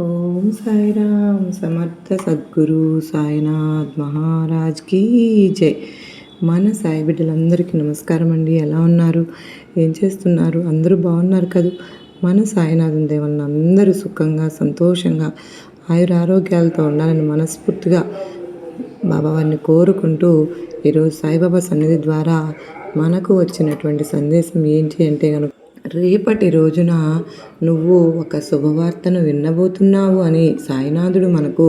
ఓం సాయిరామ్ సమర్థ సద్గురు సాయినాథ్ మహారాజ్ కీ జై. మన సాయి బిడ్డలందరికీ నమస్కారం అండి. ఎలా ఉన్నారు? ఏం చేస్తున్నారు? అందరూ బాగున్నారు కదా? మన సాయినాథం దేవన్న అందరూ సుఖంగా సంతోషంగా ఆయురారోగ్యాలతో ఉండాలని మనస్ఫూర్తిగా బాబావారిని కోరుకుంటూ ఈరోజు సాయిబాబా సన్నిధి ద్వారా మనకు వచ్చినటువంటి సందేశం ఏంటి అంటే కనుక రేపటి రోజున నువ్వు ఒక శుభవార్తను విన్నబోతున్నావు అని సాయినాథుడు మనకు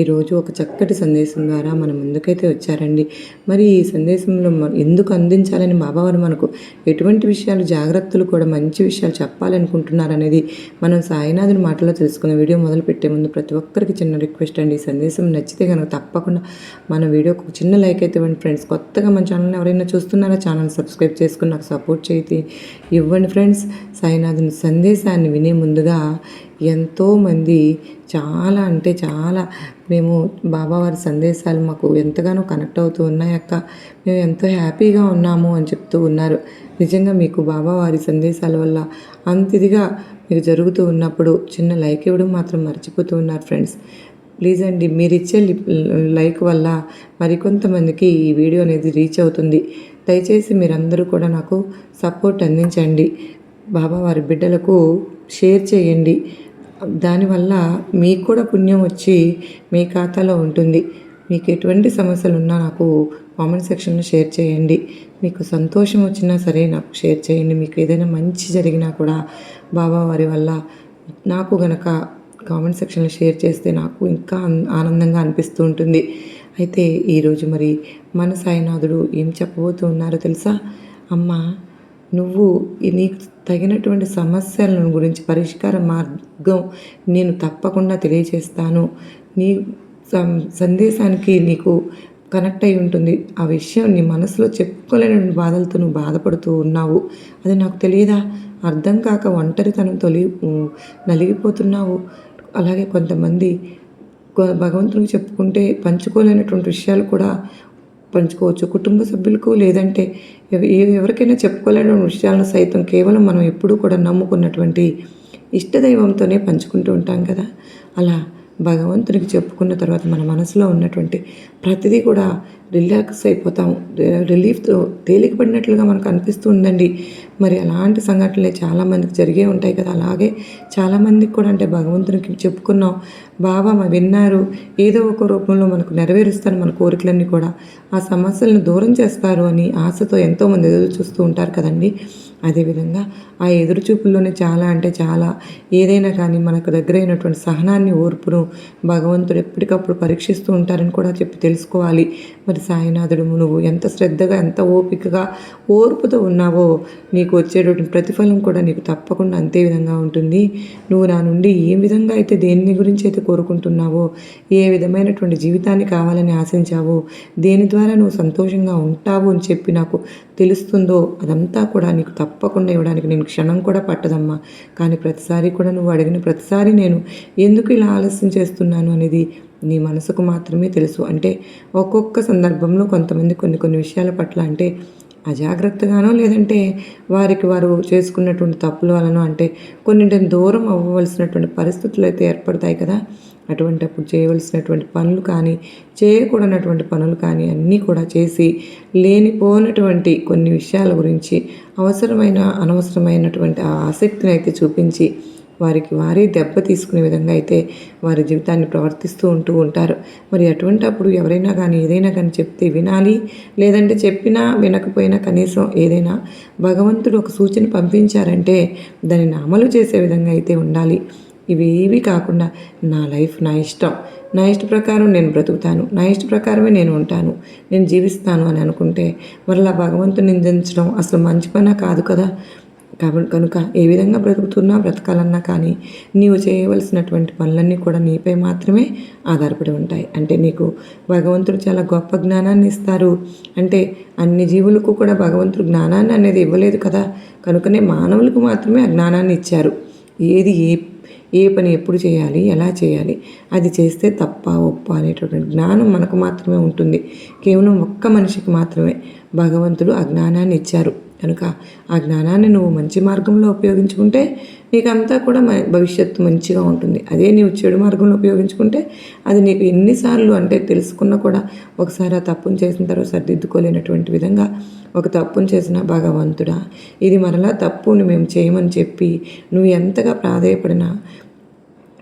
ఈరోజు ఒక చక్కటి సందేశం ద్వారా మన ముందుకైతే వచ్చారండి. మరి ఈ సందేశంలో ఎందుకు అందించాలని బాబావారు మనకు ఎటువంటి విషయాలు జాగ్రత్తలు కూడా మంచి విషయాలు చెప్పాలనుకుంటున్నారనేది మనం సాయినాథుని మాటలో తెలుసుకున్న వీడియో మొదలు పెట్టే ముందు ప్రతి ఒక్కరికి చిన్న రిక్వెస్ట్ అండి. ఈ సందేశం నచ్చితే కనుక తప్పకుండా మన వీడియోకు చిన్న లైక్ అయితే ఇవ్వండి ఫ్రెండ్స్. కొత్తగా మన ఛానల్ని ఎవరైనా చూస్తున్నారా ఛానల్ సబ్స్క్రైబ్ చేసుకుని నాకు సపోర్ట్ చేయి ఇవ్వండి ఫ్రెండ్స్. సాయినాథుని సందేశాన్ని వినే ముందుగా ఎంతోమంది చాలా అంటే చాలా మేము బాబావారి సందేశాలు మాకు ఎంతగానో కనెక్ట్ అవుతూ ఉన్నాయక్క మేము ఎంతో హ్యాపీగా ఉన్నాము అని చెప్తూ ఉన్నారు. నిజంగా మీకు బాబావారి సందేశాల వల్ల అంత ఇదిగా మీకు జరుగుతూ ఉన్నప్పుడు చిన్న లైక్ ఇవ్వడం మాత్రం మర్చిపోతూ ఉన్నారు ఫ్రెండ్స్. ప్లీజ్ అండి మీరు ఇచ్చే లైక్ వల్ల మరికొంతమందికి ఈ వీడియో అనేది రీచ్ అవుతుంది. దయచేసి మీరందరూ కూడా నాకు సపోర్ట్ అందించండి. బాబా వారి బిడ్డలకు షేర్ చేయండి. దానివల్ల మీకు కూడా పుణ్యం వచ్చి మీ ఖాతాలో ఉంటుంది. మీకు ఎటువంటి సమస్యలు ఉన్నా నాకు కామెంట్ సెక్షన్లో షేర్ చేయండి. మీకు సంతోషం వచ్చినా సరే నాకు షేర్ చేయండి. మీకు ఏదైనా మంచి జరిగినా కూడా బాబా వారి వల్ల నాకు గనక కామెంట్ సెక్షన్లో షేర్ చేస్తే నాకు ఇంకా ఆనందంగా అనిపిస్తూ ఉంటుంది. అయితే ఈరోజు మరి మన సాయినాథుడు ఏం చెప్పబోతూ ఉన్నారో తెలుసా? అమ్మ నువ్వు నీకు తగినటువంటి సమస్యలను గురించి పరిష్కార మార్గం నేను తప్పకుండా తెలియజేస్తాను నీ సందేశానికి నీకు కనెక్ట్ అయి ఉంటుంది. ఆ విషయం నీ మనసులో చెప్పుకోలేని బాధలతో నువ్వు బాధపడుతూ ఉన్నావు. అది నాకు తెలియదా? అర్థం కాక ఒంటరితనం తొలి నలిగిపోతున్నావు. అలాగే కొంతమంది భగవంతునికి చెప్పుకుంటే పంచుకోలేనటువంటి విషయాలు కూడా పంచుకోవచ్చు. కుటుంబ సభ్యులకు లేదంటే ఎవరికైనా చెప్పుకోలేని విషయాలను సైతం కేవలం మనం ఎప్పుడూ కూడా నమ్ముకున్నటువంటి ఇష్టదైవంతోనే పంచుకుంటూ ఉంటాం కదా. అలా భగవంతునికి చెప్పుకున్న తర్వాత మన మనసులో ఉన్నటువంటి ప్రతిదీ కూడా రిలాక్స్ అయిపోతాం. రిలీఫ్తో తేలికపడినట్లుగా మనకు అనిపిస్తూ ఉందండి. మరి అలాంటి సంఘటనలే చాలామందికి జరిగే ఉంటాయి కదా. అలాగే చాలామందికి కూడా అంటే భగవంతునికి చెప్పుకున్నాం. బాబా మా విన్నారు. ఏదో ఒక రూపంలో మనకు నెరవేరుస్తారు మన కోరికలన్నీ కూడా. ఆ సమస్యలను దూరం చేస్తారు అని ఆశతో ఎంతోమంది ఎదురు చూస్తూ ఉంటారు కదండి. అదేవిధంగా ఆ ఎదురు చూపుల్లోనే చాలా అంటే చాలా ఏదైనా కానీ మనకు దగ్గరైనటువంటి సహనాన్ని ఓర్పును భగవంతుడు ఎప్పటికప్పుడు పరీక్షిస్తూ ఉంటారని కూడా చెప్పి తెలుసుకోవాలి. మరి సాయినాథుడు నువ్వు ఎంత శ్రద్ధగా ఎంత ఓపికగా ఓర్పుతో ఉన్నావో నీకు వచ్చేటటువంటి ప్రతిఫలం కూడా నీకు తప్పకుండా అంతే విధంగా ఉంటుంది. నువ్వు నా నుండి ఏ విధంగా అయితే దేని గురించి అయితే కోరుకుంటున్నావో ఏ విధమైనటువంటి జీవితాన్ని కావాలని ఆశించావో దేని ద్వారా నువ్వు సంతోషంగా ఉంటావు అని చెప్పి నాకు తెలుస్తుందో అదంతా కూడా నీకు తప్పకుండా ఇవ్వడానికి నేను క్షణం కూడా పట్టదమ్మా. కానీ ప్రతిసారి కూడా నువ్వు అడిగిన ప్రతిసారి నేను ఎందుకు ఇలా ఆలస్యం చేస్తున్నాను అనేది నీ మనసుకు మాత్రమే తెలుసు. అంటే ఒక్కొక్క సందర్భంలో కొంతమంది కొన్ని కొన్ని విషయాల పట్ల అంటే అజాగ్రత్తగానో లేదంటే వారికి వారు చేసుకున్నటువంటి తప్పుల వలన అంటే కొన్నింటిని దూరం అవ్వవలసినటువంటి పరిస్థితులు అయితే ఏర్పడతాయి కదా. అటువంటి అప్పుడు చేయవలసినటువంటి పనులు కానీ చేయకూడనటువంటి పనులు కానీ అన్నీ కూడా చేసి లేనిపోనటువంటి కొన్ని విషయాల గురించి అవసరమైన అనవసరమైనటువంటి ఆ ఆసక్తిని అయితే చూపించి వారికి వారే దెబ్బ తీసుకునే విధంగా అయితే వారి జీవితాన్ని ప్రవర్తిస్తూ ఉంటూ ఉంటారు. మరి అటువంటి అప్పుడు ఎవరైనా కానీ ఏదైనా కానీ చెప్తే వినాలి లేదంటే చెప్పినా వినకపోయినా కనీసం ఏదైనా భగవంతుడు ఒక సూచన పంపించారంటే దానిని అమలు చేసే విధంగా అయితే ఉండాలి. ఇవేవి కాకుండా నా లైఫ్ నా ఇష్టం. నా ఇష్ట ప్రకారం నేను బ్రతుకుతాను. నా ఇష్ట ప్రకారమే నేను ఉంటాను. నేను జీవిస్తాను అని అనుకుంటే మరలా భగవంతుని నిందించడం అసలు మంచి పని కాదు కదా? కాబట్టి కనుక ఏ విధంగా బ్రతుకుతున్నా బ్రతకాలన్నా కానీ నీవు చేయవలసినటువంటి పనులన్నీ కూడా నీపై మాత్రమే ఆధారపడి ఉంటాయి. అంటే నీకు భగవంతుడు చాలా గొప్ప జ్ఞానాన్ని ఇస్తారు. అంటే అన్ని జీవులకు కూడా భగవంతుడు జ్ఞానాన్ని అనేది ఇవ్వలేదు కదా? కనుకనే మానవులకు మాత్రమే ఆ జ్ఞానాన్ని ఇచ్చారు. ఏది ఏ ఏ పని ఎప్పుడు చేయాలి ఎలా చేయాలి అది చేస్తే తప్ప ఒప్ప అనేటటువంటి జ్ఞానం మనకు మాత్రమే ఉంటుంది. కేవలం ఒక్క మనిషికి మాత్రమే భగవంతుడు ఆ జ్ఞానాన్ని ఇచ్చారు. కనుక ఆ జ్ఞానాన్ని నువ్వు మంచి మార్గంలో ఉపయోగించుకుంటే నీకంతా కూడా భవిష్యత్తు మంచిగా ఉంటుంది. అదే నీవు చెడు మార్గంలో ఉపయోగించుకుంటే అది నీకు ఎన్నిసార్లు అంటే తెలుసుకున్నా కూడా ఒకసారి ఆ తప్పును చేసిన తర్వాత సరిదిద్దుకోలేనటువంటి విధంగా ఒక తప్పును చేసిన భగవంతుడా? ఇది మరలా తప్పుని మేము చేయమని చెప్పి నువ్వు ఎంతగా ప్రాధేయపడినా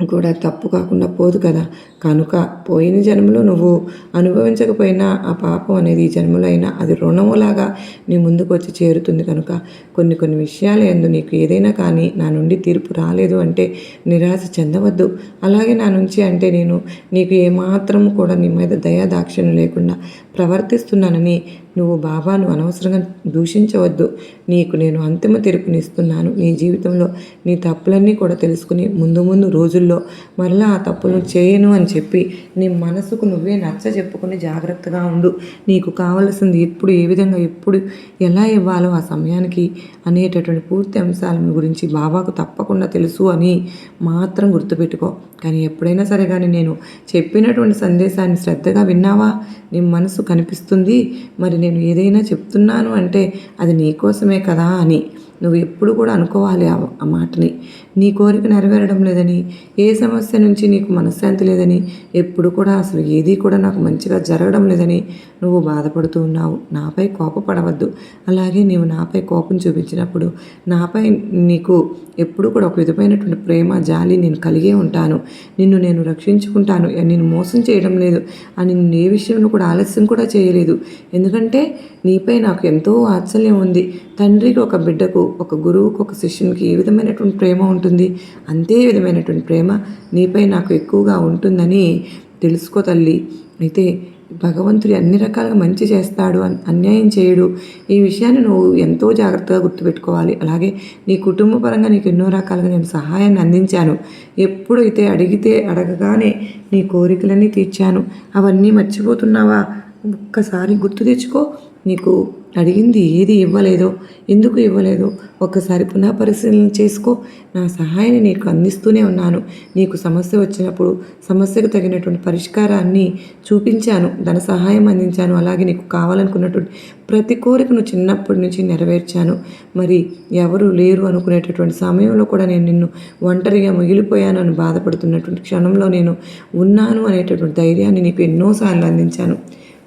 కూడా తప్పు కాకుండా పోదు కదా. కనుక పోయిన జన్మలో నువ్వు అనుభవించకపోయినా ఆ పాపం అనేది ఈ జన్మలో అయినా అది రుణములాగా నీ ముందుకు వచ్చి చేరుతుంది కనుక కొన్ని కొన్ని విషయాలు ఎందు నీకు ఏదైనా కానీ నా నుండి తీర్పు రాలేదు అంటే నిరాశ చెందవద్దు. అలాగే నా నుంచి అంటే నేను నీకు ఏమాత్రం కూడా నీ మీద దయా దాక్షిణ్యం లేకుండా ప్రవర్తిస్తున్నానని నువ్వు బాబాను అనవసరంగా దూషించవద్దు. నీకు నేను అంతిమ తీర్పునిస్తున్నాను నీ జీవితంలో నీ తప్పులన్నీ కూడా తెలుసుకుని ముందు ముందు రోజుల్లో మరలా ఆ తప్పులు చేయను అని చెప్పి నీ మనసుకు నువ్వే నచ్చ చెప్పుకుని జాగ్రత్తగా ఉండు. నీకు కావలసింది ఎప్పుడు ఏ విధంగా ఎప్పుడు ఎలా ఇవ్వాలో ఆ సమయానికి అనేటటువంటి పూర్తి అంశాలను గురించి బాబాకు తప్పకుండా తెలుసు అని మాత్రం గుర్తుపెట్టుకో. కానీ ఎప్పుడైనా సరే కానీ నేను చెప్పినటువంటి సందేశాన్ని శ్రద్ధగా విన్నావా? నీ మనసు కనిపిస్తుంది. మరి నేను ఏదైనా చెప్తున్నాను అంటే అది నీకోసమే కదా అని. నువ్వు ఎప్పుడు కూడా అనుకోవాలి ఆ మాటని. నీ కోరిక నెరవేరడం లేదని ఏ సమస్య నుంచి నీకు మనశ్శాంతి లేదని ఎప్పుడు కూడా అసలు ఏది కూడా నాకు మంచిగా జరగడం లేదని నువ్వు బాధపడుతూ ఉన్నావు. నాపై కోపపడవద్దు. అలాగే నీవు నాపై కోపం చూపించినప్పుడు నాపై నీకు ఎప్పుడు కూడా ఒక విధమైనటువంటి ప్రేమ జాలి నేను కలిగే ఉంటాను. నిన్ను నేను రక్షించుకుంటాను. నేను మోసం చేయడం లేదు. అని ఏ విషయంలో కూడా ఆలస్యం కూడా చేయలేదు. ఎందుకంటే నీపై నాకు ఎంతో వాత్సల్యం ఉంది. తండ్రికి ఒక బిడ్డకు ఒక గురువుకు ఒక శిష్యునికి ఏ విధమైనటువంటి ప్రేమ ఉంటుంది? అంతే విధమైనటువంటి ప్రేమ నీపై నాకు ఎక్కువగా ఉంటుందని తెలుసుకో తల్లి. అయితే భగవంతుడు అన్ని రకాలుగా మంచి చేస్తాడు అన్- అన్యాయం చేయడు. ఈ విషయాన్ని నువ్వు ఎంతో జాగ్రత్తగా గుర్తుపెట్టుకోవాలి. అలాగే నీ కుటుంబ పరంగా నీకు ఎన్నో రకాలుగా నేను సహాయాన్ని అందించాను. ఎప్పుడైతే అడిగితే అడగగానే నీ కోరికలన్నీ తీర్చాను. అవన్నీ మర్చిపోతున్నావా? ఒక్కసారి గుర్తు తెచ్చుకో. నీకు అడిగింది ఏది ఇవ్వలేదో ఎందుకు ఇవ్వలేదో ఒక్కసారి పునః పరిశీలన చేసుకో. నా సహాయాన్ని నీకు అందిస్తూనే ఉన్నాను. నీకు సమస్య వచ్చినప్పుడు సమస్యకు తగినటువంటి పరిష్కారాన్ని చూపించాను ధన సహాయం అందించాను అలాగే నీకు కావాలనుకున్నటువంటి ప్రతి కోరికను చిన్నప్పటి నుంచి నెరవేర్చాను. మరి ఎవరు లేరు అనుకునేటటువంటి సమయంలో కూడా నేను నిన్ను ఒంటరిగా మిగిలిపోయాను అని బాధపడుతున్నటువంటి క్షణంలో నేను ఉన్నాను అనేటటువంటి ధైర్యాన్ని నీకు ఎన్నోసార్లు అందించాను.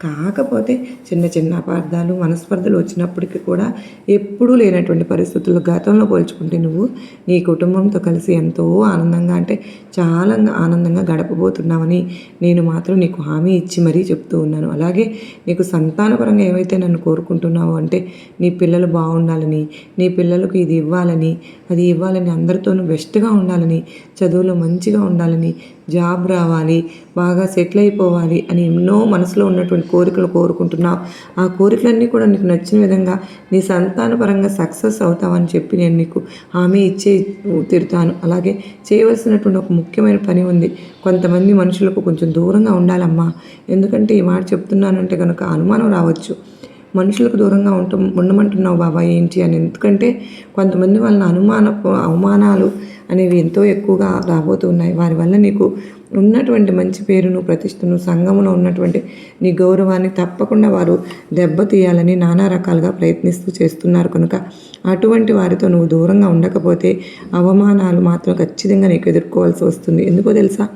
కాకపోతే చిన్న చిన్న అపార్థాలు మనస్పర్ధలు వచ్చినప్పటికీ కూడా ఎప్పుడూ లేనటువంటి పరిస్థితుల్లో గతంలో పోల్చుకుంటే నువ్వు నీ కుటుంబంతో కలిసి ఎంతో ఆనందంగా అంటే చాలా ఆనందంగా గడపబోతున్నావని నేను మాత్రం నీకు హామీ ఇచ్చి మరీ చెప్తూ ఉన్నాను. అలాగే నీకు సంతానపరంగా ఏవైతే నన్ను కోరుకుంటున్నావో అంటే నీ పిల్లలు బాగుండాలని నీ పిల్లలకు ఇది ఇవ్వాలని అది ఇవ్వాలని అందరితోనూ బెస్ట్గా ఉండాలని చదువులో మంచిగా ఉండాలని జాబ్ రావాలి బాగా సెటిల్ అయిపోవాలి అని ఎన్నో మనసులో ఉన్నటువంటి కోరికలు కోరుకుంటున్నావు. ఆ కోరికలన్నీ కూడా నీకు నచ్చిన విధంగా నీ సంతానపరంగా సక్సెస్ అవుతావని చెప్పి నేను నీకు హామీ ఇచ్చే తీరుతాను. అలాగే చేయవలసినటువంటి ఒక ముఖ్యమైన పని ఉంది. కొంతమంది మనుషులకు కొంచెం దూరంగా ఉండాలమ్మా. ఎందుకంటే ఈ మాట చెప్తున్నానంటే కనుక అనుమానం రావచ్చు. మనుషులకు దూరంగా ఉంట ఉండమంటున్నావు బాబా ఏంటి అని. ఎందుకంటే కొంతమంది వాళ్ళ అనుమానపు అవమానాలు అనేవి ఎంతో ఎక్కువగా రాబోతున్నాయి. వారి వల్ల నీకు ఉన్నటువంటి మంచి పేరును ప్రతిష్టను సంఘంలో ఉన్నటువంటి నీ గౌరవాన్ని తప్పకుండా వారు దెబ్బతీయాలని నానా రకాలుగా ప్రయత్నిస్తూ చేస్తున్నారు. కనుక అటువంటి వారితో నువ్వు దూరంగా ఉండకపోతే అవమానాలు మాత్రం ఖచ్చితంగా నీకు ఎదుర్కోవాల్సి వస్తుంది. ఎందుకో తెలుసా?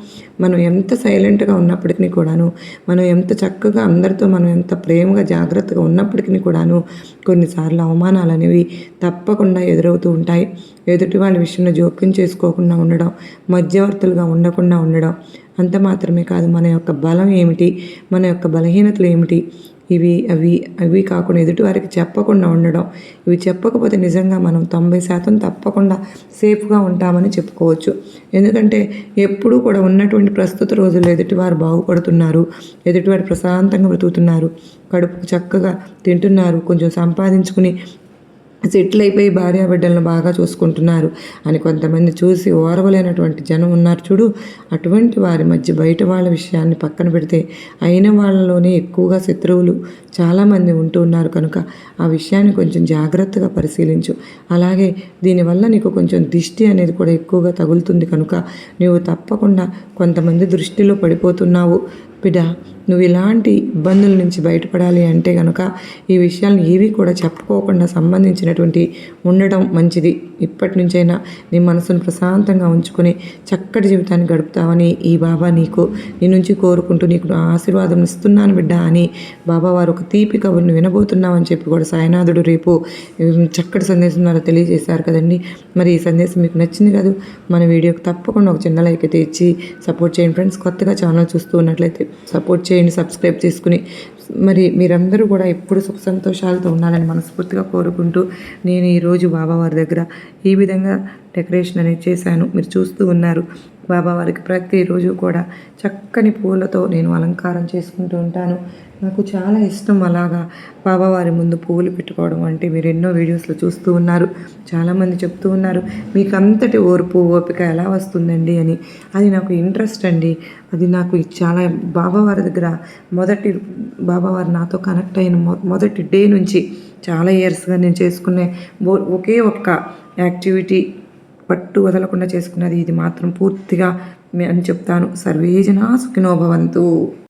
మనం ఎంత సైలెంట్గా ఉన్నప్పటికీ కూడాను మనం ఎంత చక్కగా అందరితో మనం ఎంత ప్రేమగా జాగ్రత్తగా ఉన్నప్పటికీ కూడాను కొన్నిసార్లు అవమానాలు అనేవి తప్పకుండా ఎదురవుతూ ఉంటాయి. ఎదుటి వాళ్ళ విషయంలో జోక్యం చేసుకోకుండా ఉండడం మధ్యవర్తులుగా ఉండకుండా ఉండడం అంత మాత్రమే కాదు. మన యొక్క బలం ఏమిటి? మన యొక్క బలహీనతలు ఏమిటి? ఇవి అవి అవి కాకుండా ఎదుటి వారికి చెప్పకుండా ఉండడం. ఇవి చెప్పకపోతే నిజంగా మనం తొంభై శాతం తప్పకుండా సేఫ్గా ఉంటామని చెప్పుకోవచ్చు. ఎందుకంటే ఎప్పుడూ కూడా ఉన్నటువంటి ప్రస్తుత రోజుల్లో ఎదుటివారు బాగుపడుతున్నారు ఎదుటివారు ప్రశాంతంగా బ్రతుకుతున్నారు కడుపు చక్కగా తింటున్నారు కొంచెం సంపాదించుకుని సెటిల్ అయిపోయి భార్యాబిడ్డలను బాగా చూసుకుంటున్నారు అని కొంతమంది చూసి ఓర్వలేనటువంటి జనం ఉన్నారు చూడు. అటువంటి వారి మధ్య బయట వాళ్ళ విషయాన్ని పక్కన పెడితే అయిన వాళ్ళలోనే ఎక్కువగా శత్రువులు చాలామంది ఉంటూ ఉన్నారు కనుక ఆ విషయాన్ని కొంచెం జాగ్రత్తగా పరిశీలించు. అలాగే దీనివల్ల నీకు కొంచెం దిష్టి అనేది కూడా ఎక్కువగా తగులుతుంది కనుక నీవు తప్పకుండా కొంతమంది దృష్టిలో పడిపోతున్నావు. బిడ్డ నువ్వు ఇలాంటి ఇబ్బందుల నుంచి బయటపడాలి అంటే కనుక ఈ విషయాలను ఏవి కూడా చెప్పుకోకుండా సంబంధించినటువంటి ఉండడం మంచిది. ఇప్పటి నుంచైనా నీ మనసును ప్రశాంతంగా ఉంచుకొని చక్కటి జీవితాన్ని గడుపుతావని ఈ బాబా నీకు నీ నుంచి కోరుకుంటూ నీకు ఆశీర్వాదం ఇస్తున్నాను బిడ్డ అని బాబా వారు ఒక తీపి కబుర్ని వినబోతున్నామని చెప్పి కూడా సాయినాథుడు రేపు చక్కటి సందేశం ద్వారా తెలియజేశారు కదండి. మరి ఈ సందేశం మీకు నచ్చింది కాదు మన వీడియోకి తప్పకుండా ఒక చిన్న లైక్ అయితే ఇచ్చి సపోర్ట్ చేయండి ఫ్రెండ్స్. కొత్తగా ఛానల్ చూస్తూ ఉన్నట్లయితే సపోర్ట్ చేయండి సబ్స్క్రైబ్ చేసుకుని. మరి మీరందరూ కూడా ఎప్పుడు సుఖ సంతోషాలతో ఉండాలని మనస్ఫూర్తిగా కోరుకుంటూ నేను ఈరోజు బాబావారి దగ్గర ఈ విధంగా డెకరేషన్ అనేది చేశాను. మీరు చూస్తూ ఉన్నారు. బాబావారికి ప్రతిరోజు కూడా చక్కని పూలతో నేను అలంకారం చేసుకుంటూ ఉంటాను. నాకు చాలా ఇష్టం అలాగా బాబావారి ముందు పువ్వులు పెట్టుకోవడం అంటే మీరు ఎన్నో వీడియోస్లో చూస్తూ ఉన్నారు. చాలామంది చెప్తూ ఉన్నారు మీకు అంతటి ఓర్పు ఓపిక ఎలా వస్తుందండి? అని. అది నాకు ఇంట్రెస్ట్ అండి. అది నాకు చాలా బాబావారి దగ్గర మొదటి బాబావారు నాతో కనెక్ట్ అయిన మొ- మొదటి డే నుంచి చాలా ఇయర్స్గా నేను చేసుకునే ఒకే ఒక్క యాక్టివిటీ పట్టు వదలకుండా చేసుకున్నది ఇది మాత్రం పూర్తిగా అని చెప్తాను. సర్వేజన సుఖినోభవంతు